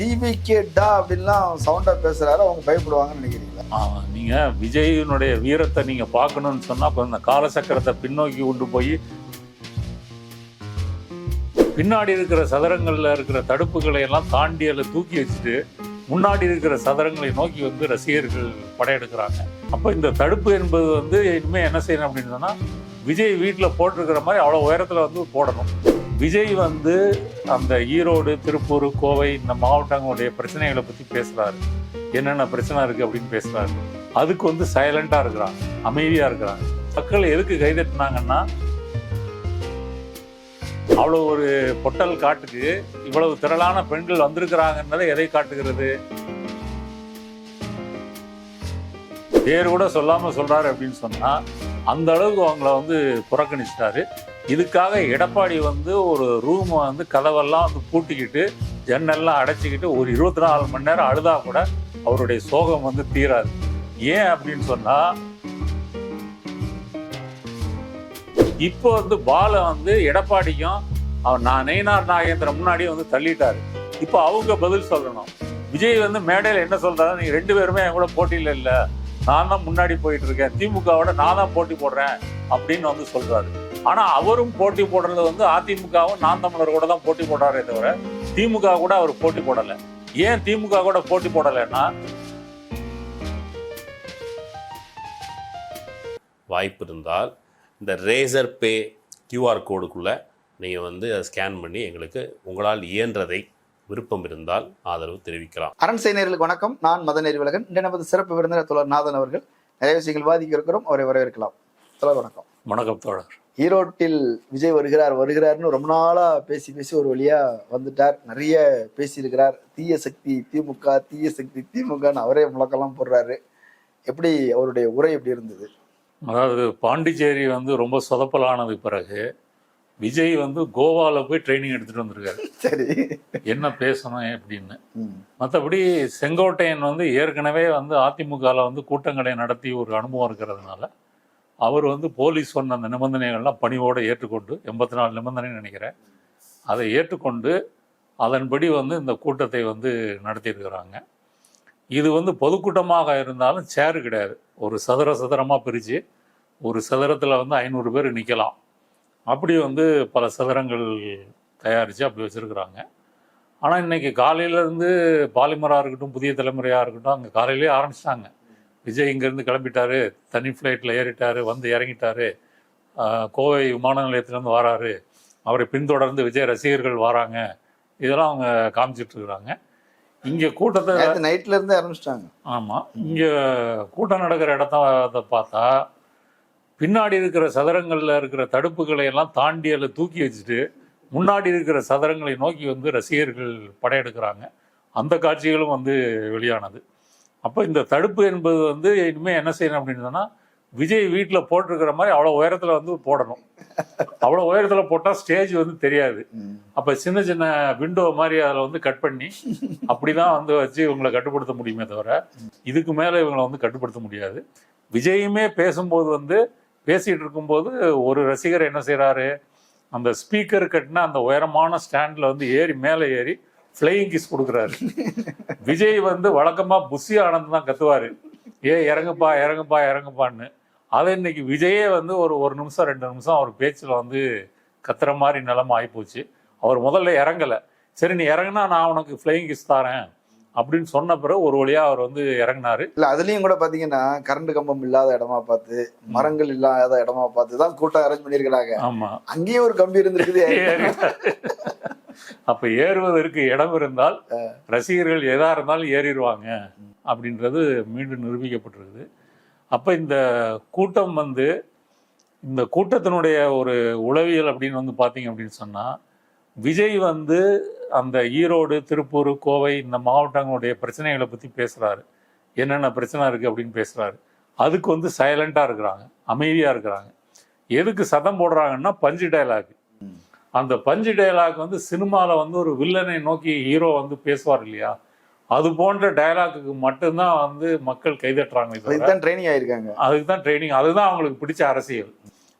டிவிக்கு டா அப்படின்லாம் சவுண்டா பேசுறாரு அவங்க பயப்படுவாங்கன்னு நினைக்கிறீங்களா? ஆ, நீங்கள் விஜயினுடைய வீரத்தை நீங்கள் பார்க்கணும்னு சொன்னால் அப்போ இந்த காலசக்கரத்தை பின்னோக்கி கொண்டு போய் பின்னாடி இருக்கிற சதுரங்களில் இருக்கிற தடுப்புகளை எல்லாம் தாண்டி அதில் தூக்கி வச்சுட்டு முன்னாடி இருக்கிற சதுரங்களை நோக்கி வந்து ரசிகர்கள் படையெடுக்கிறாங்க. அப்போ இந்த தடுப்பு என்பது வந்து இனிமேல் என்ன செய்யணும் அப்படின்னு சொன்னால் விஜய் வீட்டில் போட்டிருக்கிற மாதிரி அவ்வளோ உயரத்தில் வந்து போடணும். விஜய் வந்து அந்த ஈரோடு திருப்பூர் கோவை இந்த மாவட்டங்களுடைய பிரச்சனைகளை பற்றி பேசுகிறாரு என்னென்ன பிரச்சனை இருக்குது அப்படின்னு பேசுகிறாரு அதுக்கு வந்து சைலண்ட்டாக இருக்கிறான் அமைதியாக இருக்கிறான். மக்கள் எதுக்கு கைதட்டினாங்கன்னா அவ்வளோ ஒரு பொட்டல் காட்டுக்கு இவ்வளவு திரளான பெண்கள் வந்திருக்கிறாங்கன்றதை எதை காட்டுகிறது? பேர் கூட சொல்லாமல் சொல்கிறாரு அப்படின்னு சொன்னால் அந்த அளவுக்கு அவங்கள வந்து புறக்கணிச்சிட்டாரு. இதுக்காக எடப்பாடி வந்து ஒரு ரூமை வந்து கதவெல்லாம் வந்து பூட்டிக்கிட்டு ஜன்னல்லாம் அடைச்சிக்கிட்டு ஒரு இருபத்தி நாலு மணி நேரம் அழுதா கூட அவருடைய சோகம் வந்து தீராது. ஏன் அப்படின்னு சொன்னா இப்போ வந்து பால வந்து எடப்பாடிக்கும் அவன் நான் நெய்னார் நாகேந்திரன் முன்னாடியே வந்து தள்ளிட்டாரு. இப்போ அவங்க பதில் சொல்லணும். விஜய் வந்து மேடையில் என்ன சொல்றாரு? நீங்க ரெண்டு பேருமே என் கூட போட்டியில் இல்லை. நான் தான் முன்னாடி போயிட்டு இருக்கேன். திமுகவோட நான் தான் போட்டி போடுறேன் அப்படின்னு வந்து சொல்றாரு. ஆனால் அவரும் போட்டி போடுறது வந்து அதிமுகவும் நான் தமிழர் கூட தான் போட்டி போடுறாரே தவிர திமுக கூட அவர் போட்டி போடலை. ஏன் திமுக கூட போட்டி போடலைன்னா வாய்ப்பு இருந்தால் இந்த ரேசர் பே கியூஆர் கோடுக்குள்ளே நீங்கள் வந்து அதை ஸ்கேன் பண்ணி எங்களுக்கு உங்களால் இயன்றதை விருப்பம் இருந்தால் ஆதரவு தெரிவிக்கலாம். அரண் செய்தியர்களுக்கு வணக்கம். நான் மதநேரி விலகன் இன்று நமது சிறப்பு விருந்தினர் தொடர் நாதன் அவர்கள் நிறைய விஷயங்கள் வாதிக்க இருக்கிறோம். அவரை வரவேற்கலாம். தொடர் வணக்கம். வணக்கம் தோழர். ஈரோட்டில் விஜய் வருகிறார் வருகிறார்னு ரொம்ப நாளா பேசி பேசி ஒரு வழியா வந்துட்டார். நிறைய பேசியிருக்கிறார். தீய சக்தி திமுக தீய சக்தி திமுகன்னு அவரே முழக்கெல்லாம் போடுறாரு. எப்படி அவருடைய உரை எப்படி இருந்தது? அதாவது பாண்டிச்சேரி வந்து ரொம்ப சொதப்பலானது பிறகு விஜய் வந்து கோவாவில் போய் ட்ரைனிங் எடுத்துட்டு வந்திருக்காரு. சரி. என்ன பேசணும் அப்படின்னு. மற்றபடி செங்கோட்டையன் வந்து ஏற்கனவே வந்து அதிமுகவில் வந்து கூட்டங்களை நடத்தி ஒரு அனுபவம் இருக்கிறதுனால அவர் வந்து போலீஸ் சொன்ன அந்த நிபந்தனைகள்லாம் பணிவோடு ஏற்றுக்கொண்டு எண்பத்தி நாலு நிபந்தனை நினைக்கிறேன். அதை ஏற்றுக்கொண்டு அதன்படி வந்து இந்த கூட்டத்தை வந்து நடத்தியிருக்கிறாங்க. இது வந்து பொதுக்கூட்டமாக இருந்தாலும் சேரு கிடையாது. ஒரு சதுர சதுரமாக பிரித்து ஒரு சதுரத்தில் வந்து ஐநூறு பேர் நிற்கலாம் அப்படி வந்து பல சதுரங்கள் தயாரித்து அப்படி வச்சுருக்குறாங்க. ஆனால் இன்னைக்கு காலையிலேருந்து பாலிமராக இருக்கட்டும் புதிய தலைமுறையாக இருக்கட்டும் அங்கே காலையிலேயே ஆரம்பிச்சிட்டாங்க. விஜய் இங்கேருந்து கிளம்பிட்டாரு தனி ஃப்ளைட்டில் ஏறிட்டாரு வந்து இறங்கிட்டாரு. கோவை விமான நிலையத்திலேருந்து வராரு. அவரை பின்தொடர்ந்து விஜய் ரசிகர்கள் வராங்க. இதெல்லாம் அவங்க காமிச்சிட்டு இருக்கிறாங்க இங்கே கூட்டத்தை நேற்று நைட்ல இருந்தே ஆரம்பிச்சிட்டாங்க. ஆமாம் இங்கே கூட்டம் நடக்கிற இடத்த பார்த்தா பின்னாடி இருக்கிற சதுரங்களில் இருக்கிற தடுப்புகளை எல்லாம் தாண்டி அதில் தூக்கி வச்சுட்டு முன்னாடி இருக்கிற சதுரங்களை நோக்கி வந்து ரசிகர்கள் படையெடுக்கிறாங்க. அந்த காட்சிகளும் வந்து வெளியானது. அப்போ இந்த தடுப்பு என்பது வந்து இனிமேல் என்ன செய்யணும் அப்படின்னு சொன்னால் விஜய் வீட்டில் போட்டிருக்கிற மாதிரி அவ்வளோ உயரத்தில் வந்து போடணும். அவ்வளோ உயரத்தில் போட்டால் ஸ்டேஜ் வந்து தெரியாது. அப்போ சின்ன சின்ன விண்டோ மாதிரி அதில் வந்து கட் பண்ணி அப்படிதான் வந்து வச்சு இவங்களை கட்டுப்படுத்த முடியுமே தவிர இதுக்கு மேலே இவங்களை வந்து கட்டுப்படுத்த முடியாது. விஜயுமே பேசும்போது வந்து பேசிகிட்டு இருக்கும்போது ஒரு ரசிகர் என்ன செய்கிறாரு அந்த ஸ்பீக்கர் கட்டின அந்த உயரமான ஸ்டாண்டில் வந்து ஏறி மேலே ஏறி ஃப்ளையிங் கிஸ் கொடுக்குறாரு. விஜய் வந்து வழக்கமாக புஷி ஆனந்த் தான் கத்துவாரு. ஏ இறங்குப்பா இறங்குப்பா இறங்குப்பான்னு. அதை இன்னைக்கு விஜயே வந்து ஒரு ஒரு நிமிஷம் ரெண்டு நிமிஷம் அவர் பேச்சில் வந்து கத்துற மாதிரி நிலைமை ஆகிப்போச்சு அவர் முதல்ல இறங்கலை. சரி நீ இறங்குனா நான் உனக்கு ஃப்ளையிங் கிஸ் தரேன். அப்படின்னு சொன்ன பிறகு ஒரு வழியா அவர் வந்து இறங்கினாரு. இல்ல அதுலயும் கூட பாத்தீங்கன்னா கரண்ட் கம்பம் இல்லாத இடமா பார்த்து மரங்கள் இல்லாத இடமா பார்த்து தான் கூட்டம் அரேஞ்ச் பண்ணிருக்கிறாங்க ஆமா. அங்கேயும் ஒரு கம்பி இருந்திருக்குது. அப்ப ஏறுவதற்கு இடம் இருந்தால் ரசிகர்கள் எதா இருந்தாலும் ஏறிடுவாங்க அப்படின்றது மீண்டும் நிரூபிக்கப்பட்டிருக்குது. அப்ப இந்த கூட்டம் வந்து இந்த கூட்டத்தினுடைய ஒரு உளவியல் அப்படின்னு வந்து பார்த்தீங்க அப்படின்னு சொன்னா விஜய் வந்து அந்த ஈரோடு திருப்பூர் கோவை இந்த மாவட்டங்களுடைய பிரச்சனைகளை பத்தி பேசுறாரு. என்னென்ன பிரச்சனை இருக்கு அப்படின்னு பேசுறாரு. அதுக்கு வந்து சைலண்டா இருக்கிறாங்க அமைதியா இருக்கிறாங்க. எதுக்கு சதம் போடுறாங்கன்னா பஞ்சு டயலாக் அந்த பஞ்சு டயலாக் வந்து சினிமாவில் வந்து ஒரு வில்லனை நோக்கி ஹீரோ வந்து பேசுவார் இல்லையா? அது போன்ற டயலாக்குக்கு மட்டும்தான் வந்து மக்கள் கைதட்டுறாங்க அதுக்கு ட்ரைனிங் ஆயிருக்காங்க. அதுக்கு தான் ட்ரைனிங் அதுதான் அவங்களுக்கு பிடிச்ச அரசியல்.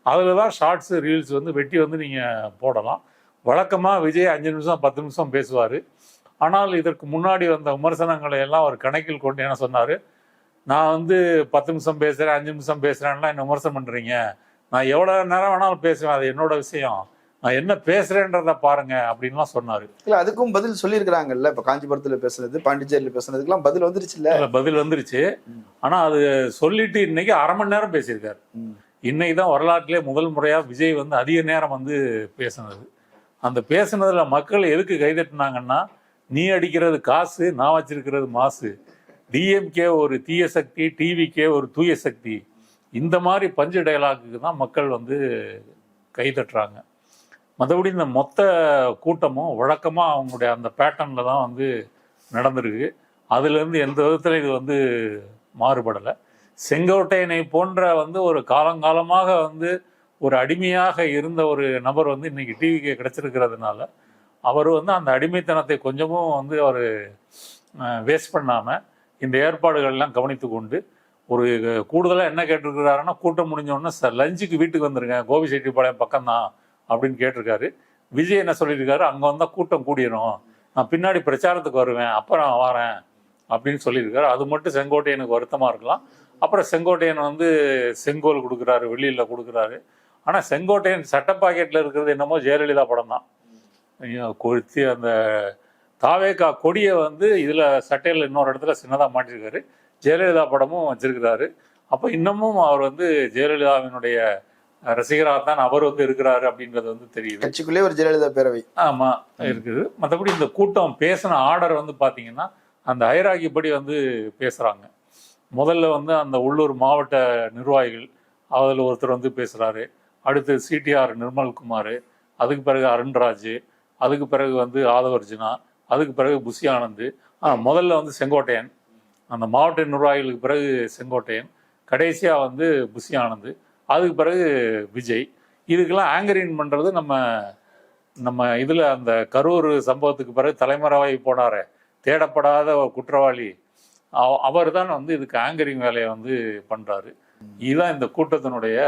அதில் தான் ஷார்ட்ஸ் ரீல்ஸ் வந்து வெட்டி வந்து நீங்கள் போடலாம். வழக்கமாக விஜய் அஞ்சு நிமிஷம் பத்து நிமிஷம் பேசுவார். ஆனால் இதற்கு முன்னாடி வந்த விமர்சனங்களை எல்லாம் அவர் கணக்கில் கொண்டு என்ன சொன்னாரு? நான் வந்து பத்து நிமிஷம் பேசுறேன் அஞ்சு நிமிஷம் பேசுறேன்லாம் என்ன விமர்சனம் பண்றீங்க? நான் எவ்வளவு நேரம் வேணாலும் பேசுவேன் அது என்னோட விஷயம். நான் என்ன பேசுறேன்றத பாருங்க அப்படின்லாம் சொன்னாரு. இல்ல அதுக்கும் பதில் சொல்லியிருக்கிறாங்கல்ல இப்ப காஞ்சிபுரத்துல பேசுனது பாண்டிச்சேரியில பேசுனதுக்கெல்லாம் பதில் வந்துருச்சு இல்ல பதில் வந்துருச்சு. ஆனா அது சொல்லிட்டு இன்னைக்கு அரை மணி நேரம் பேசியிருக்காரு. இன்னைக்கு தான் வரலாற்றிலே முதல் முறையா விஜய் வந்து அதிக நேரம் வந்து பேசுனது. அந்த பேசுனதுல மக்கள் எதுக்கு கைதட்டினாங்கன்னா நீ அடிக்கிறது காசு நான் வச்சிருக்கிறது மாசு. டிஎம்கே ஒரு தீய சக்தி டிவிக்கே ஒரு தூய சக்தி. இந்த மாதிரி பஞ்சு டயலாக்குக்கு தான் மக்கள் வந்து கைதட்டுறாங்க. மற்றபடி இந்த மொத்த கூட்டமும் வழக்கமாக அவங்களுடைய அந்த பேட்டர்னில் தான் வந்து நடந்திருக்கு. அதுலேருந்து எந்த விதத்தில் இது வந்து மாறுபடலை. செங்கோட்டையனை போன்ற வந்து ஒரு காலங்காலமாக வந்து ஒரு அடிமையாக இருந்த ஒரு நபர் வந்து இன்னைக்கு டிவிக்கு கிடைச்சிருக்கிறதுனால அவர் வந்து அந்த அடிமைத்தனத்தை கொஞ்சமும் வந்து அவர் வேஸ்ட் பண்ணாமல் இந்த ஏற்பாடுகள்லாம் கவனித்து கொண்டு ஒரு கூடுதலாக என்ன கேட்டிருக்கிறாருன்னா கூட்டம் முடிஞ்சோடனே சார் லஞ்சுக்கு வீட்டுக்கு வந்துருங்க கோபி செட்டிப்பாளையம் பக்கம்தான். அப்படின்னு கேட்டிருக்காரு. விஜய் என்ன சொல்லியிருக்காரு? அங்கே வந்தால் கூட்டம் கூடிரும். நான் பின்னாடி பிரச்சாரத்துக்கு வருவேன். அப்புறம் நான் வரேன். அப்படின்னு சொல்லியிருக்காரு. அது மட்டும் செங்கோட்டையனுக்கு வருத்தமாக இருக்கலாம். அப்புறம் செங்கோட்டையன் வந்து செங்கோல் கொடுக்குறாரு வெளியில் கொடுக்குறாரு. ஆனால் செங்கோட்டையன் சட்ட பாக்கெட்டில் இருக்கிறது என்னமோ ஜெயலலிதா படம் தான். ஐயோ, கொளுத்தி அந்த தாவேக்கா கொடியை வந்து இதில் சட்டையில் இன்னொரு இடத்துல சின்னதாக மாட்டிருக்காரு. ஜெயலலிதா படமும் வச்சிருக்கிறாரு. அப்போ இன்னமும் அவர் வந்து ஜெயலலிதாவினுடைய ரசிகராக தான் அவர் வந்து இருக்கிறாரு அப்படின்றது வந்து தெரியுது. கட்சிக்குள்ளே ஒரு ஜெயலலிதா பேரவை. ஆமா இருக்குது. மற்றபடி இந்த கூட்டம் பேசின ஆர்டர் வந்து பாத்தீங்கன்னா அந்த ஐராகிப்படி வந்து பேசுறாங்க. முதல்ல வந்து அந்த உள்ளூர் மாவட்ட நிர்வாகிகள் அதில் ஒருத்தர் வந்து பேசுறாரு. அடுத்து சிடிஆர் நிர்மல்குமார் அதுக்கு பிறகு அருண்ராஜ் அதுக்கு பிறகு வந்து ஆதவர்ஜுனா அதுக்கு பிறகு புஷி ஆனந்த். முதல்ல வந்து செங்கோட்டையன் அந்த மாவட்ட நிர்வாகிகளுக்கு பிறகு செங்கோட்டையன் கடைசியா வந்து புஷி ஆனந்த். அதுக்கு பிறகு விஜய். இதுக்கெல்லாம் ஆங்கரிங் பண்றது நம்ம நம்ம இதுல அந்த கரூர் சம்பவத்துக்கு பிறகு தலைமறைவாகி போனாரே. தேடப்படாத ஒரு குற்றவாளி. அவர் தான் வந்து இதுக்கு ஆங்கரிங் வேலையை வந்து பண்றாரு. இதுதான் இந்த கூட்டத்தினுடைய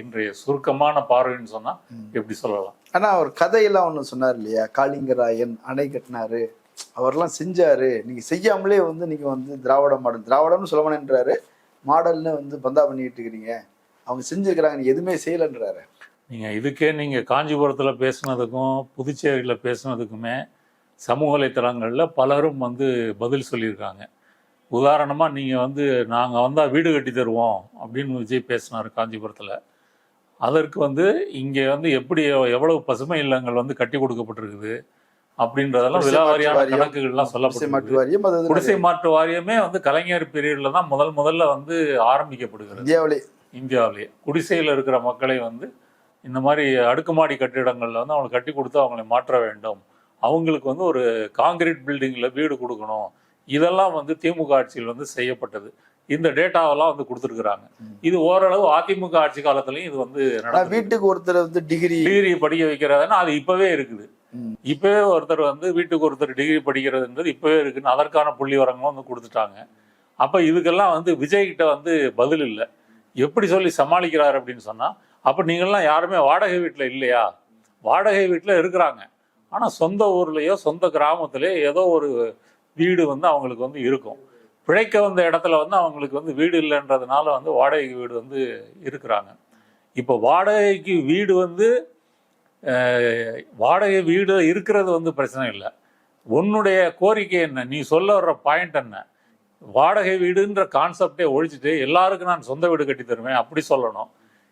இன்றைய சுருக்கமான பார்வைன்னு சொன்னா எப்படி சொல்லலாம்? ஆனா அவர் கதையெல்லாம் ஒண்ணு சொன்னார் இல்லையா? காளிங்கராயன் அணை கட்டினாரு. அவர்லாம் செஞ்சாரு. நீங்க செய்யாமலே வந்து நீங்க வந்து திராவிட மாடல் திராவிடம்னு சொல்ல மாட்டேன்றாரு. மாடல்னு வந்து பந்தா பண்ணிட்டு இருக்கிறீங்க. அவங்க செஞ்சிருக்கிறாங்க எதுவுமே செய்யலன்றாரு. நீங்க இதுக்கே நீங்க காஞ்சிபுரத்துல பேசுனதுக்கும் புதுச்சேரியில பேசுனதுக்குமே சமூக வலைத்தளங்கள்ல பலரும் வந்து பதில் சொல்லியிருக்காங்க. உதாரணமா நீங்க வந்து நாங்க வந்தா வீடு கட்டி தருவோம் அப்படின்னு விஜய் பேசினார் காஞ்சிபுரத்துல. அதற்கு வந்து இங்க வந்து எப்படி எவ்வளவு பசுமை இல்லங்கள் வந்து கட்டி கொடுக்கப்பட்டிருக்குது அப்படின்றதெல்லாம் விலாவாரியான கணக்குகள்லாம் குடிசை சொல்லப்பட்டிருக்கு மாற்று வாரியம் அது அது குடிசை மாற்று வாரியமே வந்து கலைஞர் பீரியட்ல தான் முதல் முதல்ல வந்து ஆரம்பிக்கப்படுகிறது இந்தியாவிலே இந்தியாவிலேயே. குடிசையில் இருக்கிற மக்களை வந்து இந்த மாதிரி அடுக்குமாடி கட்டிடங்கள்ல வந்து அவங்களை கட்டி கொடுத்து அவங்களை மாற்ற வேண்டும். அவங்களுக்கு வந்து ஒரு காங்கிரீட் பில்டிங்ல வீடு கொடுக்கணும். இதெல்லாம் வந்து திமுக ஆட்சியில் வந்து செய்யப்பட்டது. இந்த டேட்டாவெல்லாம் வந்து கொடுத்துருக்குறாங்க. இது ஓரளவு அதிமுக ஆட்சி காலத்துலயும் இது வந்து. வீட்டுக்கு ஒருத்தர் வந்து டிகிரி டிகிரி படிக்க வைக்கிறதுனா அது இப்பவே இருக்குது. இப்பவே ஒருத்தர் வந்து வீட்டுக்கு ஒருத்தர் டிகிரி படிக்கிறதுன்றது இப்பவே இருக்குன்னு அதற்கான புள்ளி வரங்களும் வந்து கொடுத்துட்டாங்க. அப்ப இதுக்கெல்லாம் வந்து விஜய் கிட்ட வந்து பதில் இல்லை. எப்படி சொல்லி சமாளிக்கிறார் அப்படின்னு சொன்னால் அப்போ நீங்கள்லாம் யாருமே வாடகை வீட்டில் இல்லையா? வாடகை வீட்டில் இருக்கிறாங்க. ஆனால் சொந்த ஊர்லேயோ சொந்த கிராமத்துலேயோ ஏதோ ஒரு வீடு வந்து அவங்களுக்கு வந்து இருக்கும். பிழைக்க வந்த இடத்துல வந்து அவங்களுக்கு வந்து வீடு இல்லைன்றதுனால வந்து வாடகை வீடு வந்து இருக்கிறாங்க. இப்போ வாடகைக்கு வீடு வந்து வாடகை வீடு இருக்கிறது வந்து பிரச்சனை இல்லை. உன்னுடைய கோரிக்கை என்ன? நீ சொல்ல வர்ற பாயிண்ட் என்ன? வாடகை வீடுன்ற கான்செப்டே ஒழிச்சிட்டு எல்லாருக்கும் நான் சொந்த வீடு கட்டி தருவேன் அப்படி சொல்லணும்.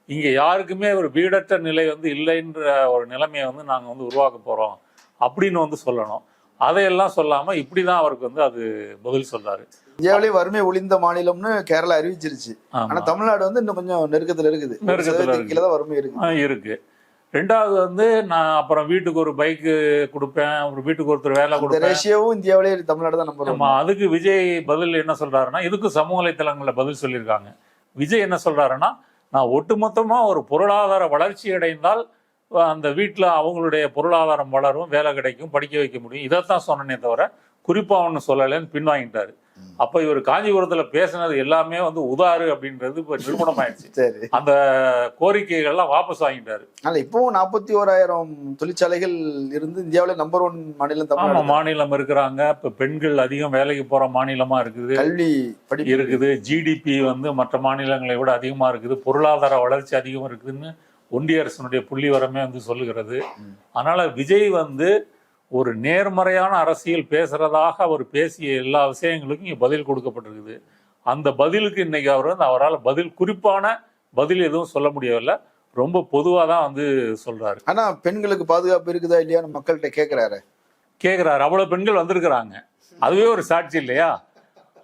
இங்க யாருக்குமே ஒரு வீடற்ற நிலை வந்து இல்லைன்ற ஒரு நிலைமையை வந்து நாங்க வந்து உருவாக்க போறோம் அப்படின்னு வந்து சொல்லணும். அதையெல்லாம் சொல்லாம இப்படிதான் அவருக்கு வந்து அது பதில் சொல்றாரு. இந்தியாவிலே வறுமை ஒளிந்த மாநிலம்னு கேரளா அறிவிச்சிருச்சு. ஆமா. ஆனா தமிழ்நாடு வந்து இன்னும் கொஞ்சம் நெருக்கத்துல இருக்குது. நெருக்கத்துல தான் வறுமை இருக்கு இருக்கு. ரெண்டாவது வந்து நான் அப்புறம் வீட்டுக்கு ஒரு பைக்கு கொடுப்பேன். அப்புறம் வீட்டுக்கு ஒருத்தர் வேலை கொடுப்பேன். ரேஷியோவும் இந்தியாவிலே தமிழ்நாடு தான் நம்பர் ஆமா அதுக்கு விஜய் பதில் என்ன சொல்றாருன்னா இதுக்கும் சமூக வலைத்தளங்கள்ல பதில் சொல்லியிருக்காங்க. விஜய் என்ன சொல்றாருன்னா நான் ஒட்டுமொத்தமா ஒரு பொருளாதார வளர்ச்சி அடைந்தால் அந்த வீட்டில் அவங்களுடைய பொருளாதாரம் வளரும் வேலை கிடைக்கும் படிக்க வைக்க முடியும். இதைத்தான் சொன்னனே தவிர குறிப்பாக ஒன்று சொல்லலைன்னு பின்வாங்கிட்டாரு. அப்போ இவர் காஞ்சிபுரத்தில் பேசினது எல்லாமே வந்து உதாறு அப்படின்றது இப்போ நிரூபணம் ஆயிடுச்சு சரி. அந்த கோரிக்கைகள்லாம் வாபஸ் வாங்கிட்டாரு. ஆனா இப்பவும் நாற்பத்தி ஓராயிரம் தொழிற்சாலைகள் இருந்து இந்தியாவில நம்பர் ஒன் மாநிலம் தமிழ்நாடு. மாநிலம் இருக்கிறாங்க. இப்போ பெண்கள் அதிகம் வேலைக்கு போற மாநிலமா இருக்குது. கல்வி படிப்பு. இருக்குது. ஜிடிபி வந்து மற்ற மாநிலங்களை விட அதிகமா இருக்குது. பொருளாதார வளர்ச்சி அதிகம் இருக்குதுன்னு ஒன்றிய அரசினுடைய புள்ளி வரமே வந்து சொல்லுகிறது. அதனால விஜய் வந்து ஒரு நேர்மறையான அரசியல் பேசுறதாக அவர் பேசிய எல்லா விஷயங்களுக்கும் இங்க பதில் கொடுக்கப்பட்டிருக்குது. அந்த பதிலுக்கு இன்னைக்கு அவர் வந்து அவரால் பதில் குறிப்பான பதில் எதுவும் சொல்ல முடியவில்லை. ரொம்ப பொதுவாக தான் வந்து சொல்றாரு. ஆனா பெண்களுக்கு பாதுகாப்பு இருக்குதா இல்லையான்னு மக்கள்கிட்ட கேக்குறாரு? கேட்குறாரு அவ்வளோ பெண்கள் வந்திருக்கிறாங்க. அதுவே ஒரு சாட்சி இல்லையா?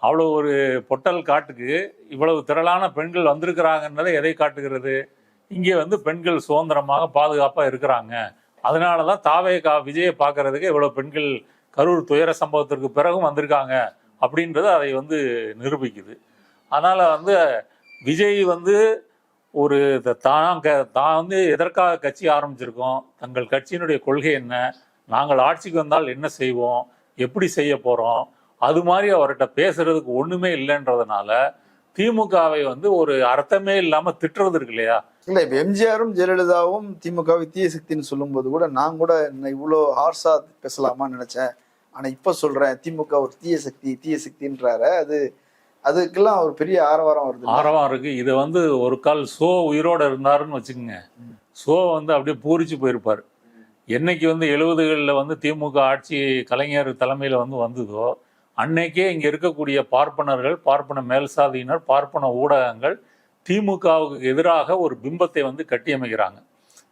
அவ்வளோ ஒரு பொட்டல் காட்டுக்கு இவ்வளவு திரளான பெண்கள் வந்திருக்கிறாங்கன்றதை எதை காட்டுகிறது? இங்கே வந்து பெண்கள் சுதந்திரமாக பாதுகாப்பாக இருக்கிறாங்க. அதனால தான் தாவே கா விஜயை பார்க்கறதுக்கு இவ்வளோ பெண்கள் கரூர் துயர சம்பவத்திற்கு பிறகும் வந்திருக்காங்க அப்படின்றது அதை வந்து நிரூபிக்குது. அதனால் வந்து விஜய் வந்து ஒரு தான் க- தான் வந்து எதற்காக கட்சி ஆரம்பிச்சிருக்கோம் தங்கள் கட்சியினுடைய கொள்கை என்ன நாங்கள் ஆட்சிக்கு வந்தால் என்ன செய்வோம் எப்படி செய்ய போகிறோம் அது மாதிரி அவர்கிட்ட பேசுறதுக்கு ஒன்றுமே இல்லைன்றதுனால திமுகவை வந்து ஒரு அர்த்தமே இல்லாமல் திட்டுறது இருக்கு இல்லையா? இல்ல இப்ப எம்ஜிஆரும் ஜெயலலிதாவும் திமுக தீய சக்தின்னு சொல்லும்போது கூட நான் கூட என்ன இவ்வளோ ஹார்ஸா பேசலாமான்னு நினைச்சேன். ஆனா இப்ப சொல்றேன் திமுக ஒரு தீய சக்தி தீய சக்தின்றாரு. அது அதுக்கெல்லாம் ஒரு பெரிய ஆரவாரம் வருது ஆரவம் இருக்கு. இது வந்து ஒரு கால் சோ உயிரோட இருந்தாருன்னு வச்சுக்கோங்க. சோ வந்து அப்படியே பூரிச்சு போயிருப்பார். என்னைக்கு வந்து எழுபதுகளில் வந்து திமுக ஆட்சி கலைஞர் தலைமையில் வந்து வந்ததோ அன்னைக்கே இங்கே இருக்கக்கூடிய பார்ப்பனர்கள் பார்ப்பன மேல்சாதியினர் பார்ப்பன ஊடகங்கள் திமுகவுக்கு எதிராக ஒரு பிம்பத்தை வந்து கட்டியமைக்கிறாங்க.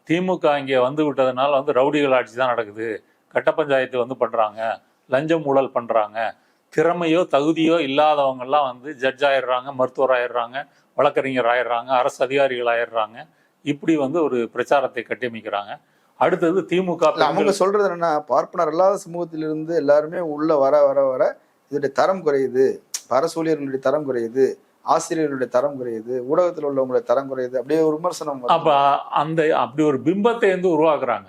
திமுக இங்கே வந்து விட்டதுனால வந்து ரவுடிகள் ஆட்சி தான் நடக்குது. கட்ட பஞ்சாயத்து வந்து பண்ணுறாங்க லஞ்சம் ஊழல் பண்ணுறாங்க திறமையோ தகுதியோ இல்லாதவங்கெல்லாம் வந்து ஜட்ஜ் ஆயிடுறாங்க மருத்துவர் ஆயிடுறாங்க வழக்கறிஞர் ஆயிடுறாங்க அரசு அதிகாரிகள் ஆயிடுறாங்க. இப்படி வந்து ஒரு பிரச்சாரத்தை கட்டியமைக்கிறாங்க. அடுத்தது திமுக அவங்க சொல்றது என்னன்னா பார்ப்பனர் இல்லாத சமூகத்திலிருந்து எல்லாருமே உள்ள வர வர வர இதோடைய தரம் குறையுது. அரசு ஊழியர்களுடைய தரம் குறையுது. ஆசிரியர்களுடைய தரம் குறையுது ஊடகத்தில் உள்ளவங்களுடைய தரம் குறையுது அப்படியே ஒரு விமர்சனம். அப்ப அந்த அப்படி ஒரு பிம்பத்தை வந்து உருவாக்குறாங்க.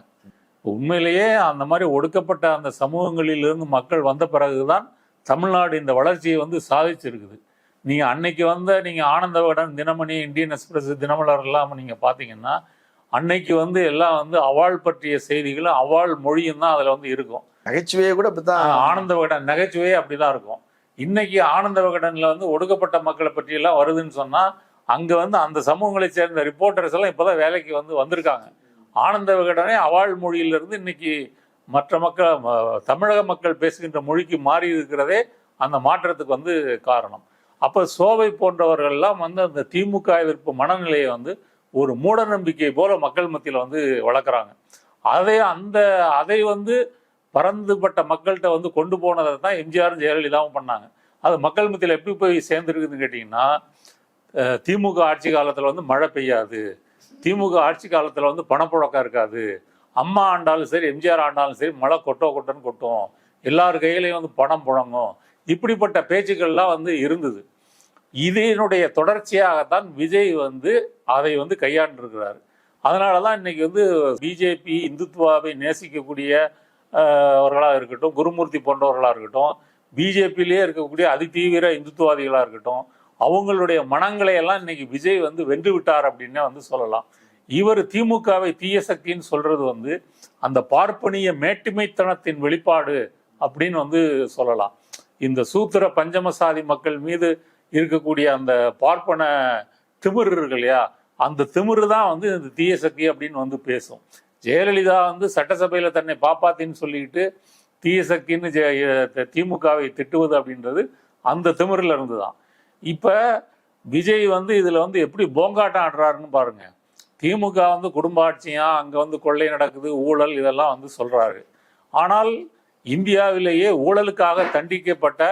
உண்மையிலேயே அந்த மாதிரி ஒடுக்கப்பட்ட அந்த சமூகங்களிலிருந்து மக்கள் வந்த பிறகுதான் தமிழ்நாடு இந்த வளர்ச்சியை வந்து சாதிச்சிருக்குது. நீங்க அன்னைக்கு வந்த நீங்க ஆனந்த விகடன் தினமணி இந்தியன் எக்ஸ்பிரஸ் தினமலர் எல்லாம் நீங்க பாத்தீங்கன்னா அன்னைக்கு வந்து எல்லாம் வந்து அவாள் பற்றிய செய்திகளும் அவாள் மொழியும் தான் அதுல வந்து இருக்கும். நகைச்சுவையை கூட இப்படித்தான் ஆனந்த விகடன் நகைச்சுவையே அப்படிதான் இருக்கும். இன்னைக்கு ஆனந்த விகடனில் வந்து ஒடுக்கப்பட்ட மக்களை பற்றியெல்லாம் வருதுன்னு சொன்னால் அங்கே வந்து அந்த சமூகங்களை சேர்ந்த ரிப்போர்ட்டர்ஸ் எல்லாம் இப்போ தான் வேலைக்கு வந்து வந்திருக்காங்க. ஆனந்த விகடனே அவாள் மொழியிலிருந்து இன்னைக்கு மற்ற மக்கள் தமிழக மக்கள் பேசுகின்ற மொழிக்கு மாறி இருக்கிறதே அந்த மாற்றத்துக்கு வந்து காரணம். அப்போ சோவை போன்றவர்கள்லாம் வந்து அந்த திமுக எதிர்ப்பு மனநிலையை வந்து ஒரு மூட நம்பிக்கை போல மக்கள் மத்தியில் வந்து வளர்க்குறாங்க. அதை அந்த அதை வந்து பறந்துபட்ட மக்கள்கிட்ட வந்து கொண்டு போனதை தான் எம்ஜிஆரும் ஜெயலலிதாவும் பண்ணாங்க. அது மக்கள் மத்தியில் எப்படி போய் சேர்ந்துருக்குதுன்னு கேட்டிங்கன்னா திமுக ஆட்சி காலத்தில் வந்து மழை பெய்யாது. திமுக ஆட்சி காலத்தில் வந்து பணப்புழக்கம் இருக்காது. அம்மா ஆண்டாலும் சரி எம்ஜிஆர் ஆண்டாலும் சரி மழை கொட்டோ கொட்டோன்னு கொட்டும். எல்லார் கையிலையும் வந்து பணம் புழங்கும். இப்படிப்பட்ட பேச்சுக்கள்லாம் வந்து இருந்தது. இதனுடைய தொடர்ச்சியாகத்தான் விஜய் வந்து அதை வந்து கையாண்டிருக்கிறார். அதனால தான் இன்னைக்கு வந்து பிஜேபி இந்துத்துவாவை நேசிக்கக்கூடிய அவர்களாக இருக்கட்டும் குருமூர்த்தி போன்றவர்களாக இருக்கட்டும் பிஜேபியிலேயே இருக்கக்கூடிய அதிதீவிர இந்துத்துவாதிகளாக இருக்கட்டும் அவங்களுடைய மனங்களை எல்லாம் இன்னைக்கு விஜய் வந்து வென்று விட்டார் அப்படின்னே வந்து சொல்லலாம். இவர் திமுகவை தீய சக்தின்னு சொல்றது வந்து அந்த பார்ப்பனிய மேட்டுமைத்தனத்தின் வெளிப்பாடு அப்படின்னு வந்து சொல்லலாம். இந்த சூத்திர பஞ்சமசாதி மக்கள் மீது இருக்கக்கூடிய அந்த பார்ப்பன திமிரு இருக்கு இல்லையா? அந்த திமிரு தான் வந்து இந்த தீய சக்தி அப்படின்னு வந்து பேசும். ஜெயலலிதா வந்து சட்டசபையில் தன்னை பாப்பாத்தின்னு சொல்லிட்டு தீய சக்தின்னு ஜெ- திமுகவை திட்டுவது அப்படின்றது அந்த திமிரில் இருந்து தான் இப்போ விஜய் வந்து இதில் வந்து எப்படி போங்காட்டம் ஆடுறாருன்னு பாருங்க. திமுக வந்து குடும்ப ஆட்சியா அங்கே வந்து கொள்ளை நடக்குது ஊழல் இதெல்லாம் வந்து சொல்கிறாரு ஆனால் இந்தியாவிலேயே ஊழலுக்காக தண்டிக்கப்பட்ட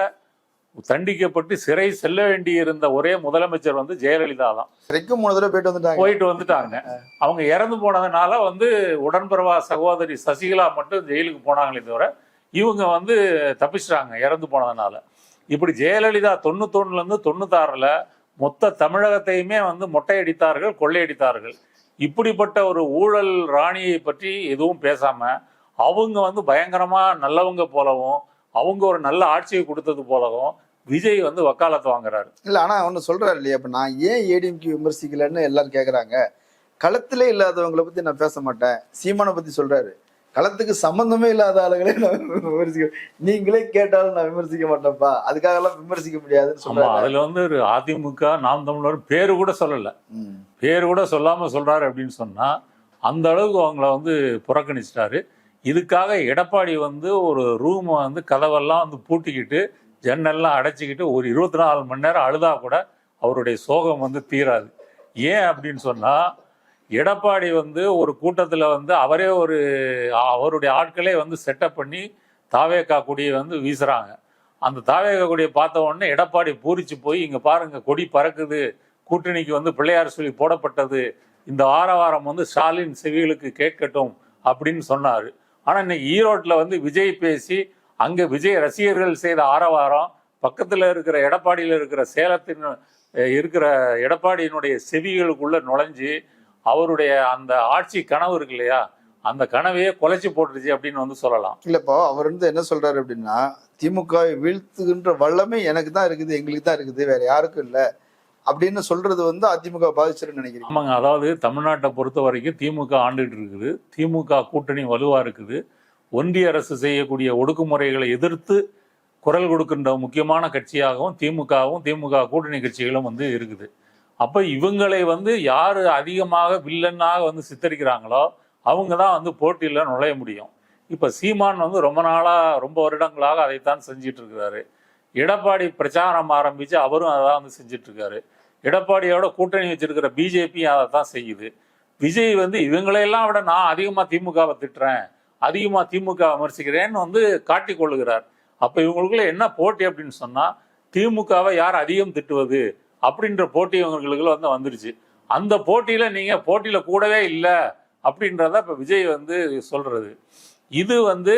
தண்டிக்கப்பட்டு சிறை செல்ல வேண்டியிருந்த ஒரே முதலமைச்சர் வந்து ஜெயலலிதா தான். சிறைக்கும் மூணு தடவை போயிட்டு வந்துட்டாங்க. போயிட்டு வந்துட்டாங்க. அவங்க இறந்து போனதுனால வந்து உடன்பிறவா சகோதரி சசிகலா மட்டும் ஜெயிலுக்கு போனாங்களே தவிர இவங்க வந்து தப்பிச்சிட்டாங்க இறந்து போனதுனால. இப்படி ஜெயலலிதா தொண்ணூத்தொன்னுல இருந்து தொண்ணூத்தாறுல மொத்த தமிழகத்தையுமே வந்து மொட்டையடித்தார்கள் கொள்ளையடித்தார்கள். இப்படிப்பட்ட ஒரு ஊழல் ராணியை பற்றி எதுவும் பேசாம அவங்க வந்து பயங்கரமா நல்லவங்க போலவும் அவங்க ஒரு நல்ல ஆட்சியை கொடுத்தது போலவும் விஜய் வந்து வக்காலத்து வாங்குறாரு. இல்ல ஆனா ஒண்ணு சொல்றாரு இல்லையா? இப்ப நான் ஏன் ஏடிஎம்கே விமர்சிக்கலன்னு எல்லாரும் கேக்குறாங்க. களத்திலே இல்லாதவங்களை பத்தி நான் பேச மாட்டேன். சீமானை பத்தி சொல்றாரு. களத்துக்கு சம்பந்தமே இல்லாத ஆளுங்களே நான் விமர்சிக்க நீங்களே கேட்டாலும் நான் விமர்சிக்க மாட்டேன்ப்பா. அதுக்காக எல்லாம் விமர்சிக்க முடியாதுன்னு சொல்றாரு. அதுல வந்து ஒரு அதிமுக நாம் தமிழர் பேரு கூட சொல்லல. பேர் கூட சொல்லாம சொல்றாரு அப்படின்னு சொன்னா அந்த அளவுக்கு அவங்கள வந்து புறக்கணிச்சிட்டாரு. இதுக்காக எடப்பாடி வந்து ஒரு ரூமை வந்து கதவெல்லாம் வந்து பூட்டிக்கிட்டு ஜன்னல்லாம் அடைச்சிக்கிட்டு ஒரு இருபத்தி நாலு மணி நேரம் அழுதா கூட அவருடைய சோகம் வந்து தீராது. ஏன் அப்படின்னு சொன்னால் எடப்பாடி வந்து ஒரு கூட்டத்தில் வந்து அவரே ஒரு அவருடைய ஆட்களே வந்து செட்டப் பண்ணி தாவேக்கா கொடியை வந்து வீசுகிறாங்க அந்த தாவேக்கா கொடியை பார்த்த உடனே எடப்பாடி பூரிச்சு போய் இங்கே பாருங்கள் கொடி பறக்குது. கூட்டணிக்கு வந்து பிள்ளையார் சொல்லி போடப்பட்டது. இந்த ஆரவாரம் வந்து ஸ்டாலின் செவிகளுக்கு கேட்கட்டும் அப்படின்னு சொன்னார். ஆனால் இன்னைக்கு ஈரோட்டில் வந்து விஜய் பேசி அங்கே விஜய் ரசிகர்கள் செய்த ஆரவாரம் பக்கத்தில் இருக்கிற எடப்பாடியில் இருக்கிற சேலத்தின் இருக்கிற எடப்பாடியினுடைய செவிகளுக்குள்ளே நுழைஞ்சு அவருடைய அந்த ஆட்சி கனவு இருக்கு இல்லையா? அந்த கனவையே குலைச்சி போட்டுருச்சு அப்படின்னு வந்து சொல்லலாம். இல்லப்பா அவர் வந்து என்ன சொல்றாரு அப்படின்னா திமுக வீழ்த்துகின்ற வல்லமை எனக்கு தான் இருக்குது எங்களுக்கு தான் இருக்குது வேற யாருக்கும் இல்லை. அப்படின்னு சொல்றது வந்து அதிமுக பாதிச்சிருன்னு நினைக்கிறேன் ஆமாங்க அதாவது தமிழ்நாட்டை பொறுத்த வரைக்கும் திமுக ஆண்டுகிட்டு இருக்குது. திமுக கூட்டணி வலுவா இருக்குது. ஒன்றிய அரசு செய்யக்கூடிய ஒடுக்குமுறைகளை எதிர்த்து குரல் கொடுக்கின்ற முக்கியமான கட்சியாகவும் திமுகவும் திமுக கூட்டணி கட்சிகளும் வந்து இருக்குது. அப்ப இவங்களை வந்து யாரு அதிகமாக வில்லனாக வந்து சித்தரிக்கிறாங்களோ அவங்க தான் வந்து போட்டியில் நுழைய முடியும். இப்ப சீமான் வந்து ரொம்ப நாளா ரொம்ப வருடங்களாக அதைத்தான் செஞ்சிட்டு இருக்கிறாரு. எடப்பாடி பிரச்சாரம் ஆரம்பித்து அவரும் அதான் வந்து செஞ்சிட்டு இருக்காரு எடப்பாடியோட கூட்டணி வச்சிருக்கிற பிஜேபி அதை தான் செய்யுது. விஜய் வந்து இவங்களையெல்லாம் விட நான் அதிகமாக திமுகவை திட்டுறேன் அதிகமாக திமுக விமர்சிக்கிறேன்னு வந்து காட்டிக் கொள்ளுகிறார். அப்போ இவங்களுக்குள்ள என்ன போட்டி அப்படின்னு சொன்னால் திமுகவை யார் அதிகம் திட்டுவது அப்படின்ற போட்டி இவங்களுக்குள்ள வந்து வந்துருச்சு. அந்த போட்டியில் நீங்கள் போட்டியில் கூடவே இல்லை அப்படின்றத இப்போ விஜய் வந்து சொல்கிறது இது வந்து